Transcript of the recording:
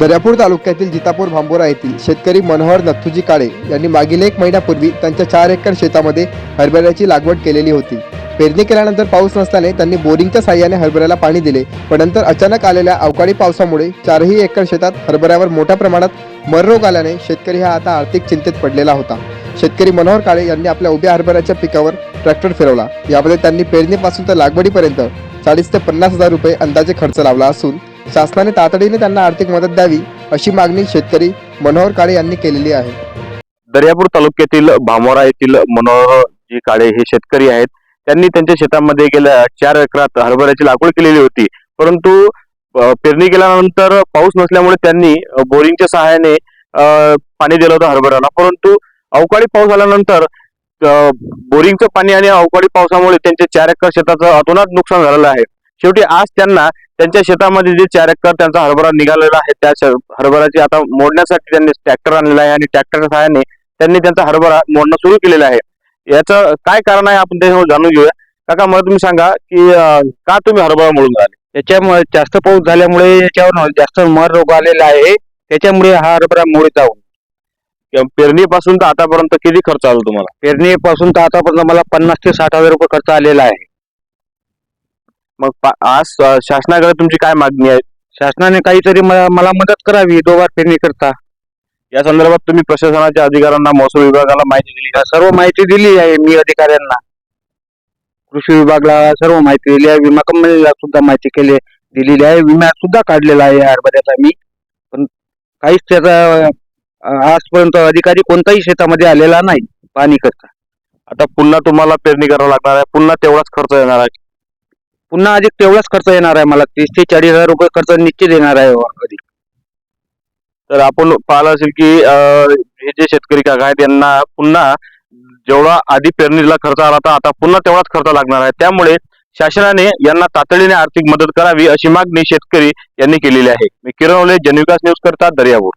दर्यापूर तालुक्यातील जितापूर भांबोरा येथील शेतकरी मनोहर नथुजी काळे यांनी मागील एक महिन्यापूर्वी त्यांच्या चार एकर शेतामध्ये हरभऱ्याची लागवड केलेली होती. पेरणी केल्यानंतर पाऊस नसल्याने त्यांनी बोरिंगच्या साह्याने हरभऱ्याला पाणी दिले पण नंतर अचानक आलेल्या अवकाळी पावसामुळे चारही एकर शेतात हरभऱ्यावर मोठ्या प्रमाणात मररोग आल्याने शेतकरी हा आता आर्थिक चिंतेत पडलेला होता. शेतकरी मनोहर काळे यांनी आपल्या उभ्या हरभऱ्याच्या पिकावर ट्रॅक्टर फिरवला. यामध्ये त्यांनी पेरणीपासून तर लागवडीपर्यंत चाळीस ते पन्नास हजार रुपये अंदाजे खर्च लावला असून शासनाने तातडीने त्यांना आर्थिक मदत द्यावी अशी मागणी शेतकरी मनोहर काळे यांनी केलेली आहे. दर्यापूर तालुक्यातील भामोरा येथील मनोहर जी काळे हे शेतकरी आहेत. त्यांनी त्यांच्या शेतामध्ये गेल्या चार एकरात हरभऱ्याची लागवड केलेली होती. परंतु पेरणी केल्यानंतर पाऊस नसल्यामुळे त्यांनी बोरिंगच्या सहाय्याने पाणी दिलं होतं हरभऱ्याला. परंतु अवकाळी पाऊस आल्यानंतर बोरिंगचं पाणी आणि अवकाळी पावसामुळे त्यांच्या चार एकर शेताचं अतोनात नुकसान झालेलं आहे. शेवटी आज त्यांना त्यांच्या शेतामध्ये जे चार एकर त्यांचा हरभरा निघालेला आहे त्या हरभऱ्याची आता मोडण्यासाठी त्यांनी ट्रॅक्टर आणलेला आहे आणि ट्रॅक्टरच्या सहाय्याने त्यांनी त्यांचा हरभरा मोडणं सुरू केलेलं आहे. याचं काय कारण आहे आपण ते जाणून घेऊया. काका मला तुम्ही सांगा की का तुम्ही हरभरा मोडून राहिले? त्याच्यामुळे जास्त पाऊस झाल्यामुळे याच्यावर जास्त मर रोग आलेला आहे. त्याच्यामुळे हा हरभरा जाऊन किंवा पेरणीपासून तर आतापर्यंत किती खर्च आला तुम्हाला? पेरणीपासून तर आतापर्यंत मला पन्नास ते साठ हजार रुपये खर्च आलेला आहे. मग पा- आज शासनाकडे तुमची काय मागणी आहे? शासनाने काहीतरी मला मदत करावी दोबार पेरणी करता. या संदर्भात तुम्ही प्रशासनाच्या अधिकाऱ्यांना महसूल विभागाला माहिती दिली. का सर्व माहिती दिली आहे मी अधिकाऱ्यांना. कृषी विभागला सर्व माहिती दिली आहे. विमा कंपनीला सुद्धा माहिती केली दिलेली आहे. विमा सुद्धा काढलेला आहे हरभऱ्याचा मी. पण काहीच त्याचा आजपर्यंत अधिकारी कोणताही शेतामध्ये आलेला नाही पाणी करता. आता पुन्हा तुम्हाला पेरणी करावं लागणार आहे. पुन्हा तेवढाच खर्च येणार आहे. पुन्हा अधिक तेवढाच खर्च येणार आहे मला. तीस ते चाळीस हजार रुपये खर्च निश्चित येणार आहे अधिक तर आपण पाहिलं असेल की अं, हे जे शेतकरी काका आहेत यांना पुन्हा जेवढा आधी पेरणीला खर्च आला होता आता पुन्हा तेवढाच खर्च लागणार आहे. त्यामुळे शासनाने यांना तातडीने आर्थिक मदत करावी अशी मागणी शेतकरी यांनी केलेली आहे. मी किरण ओले जनविकास न्यूज करता दर्यापूर.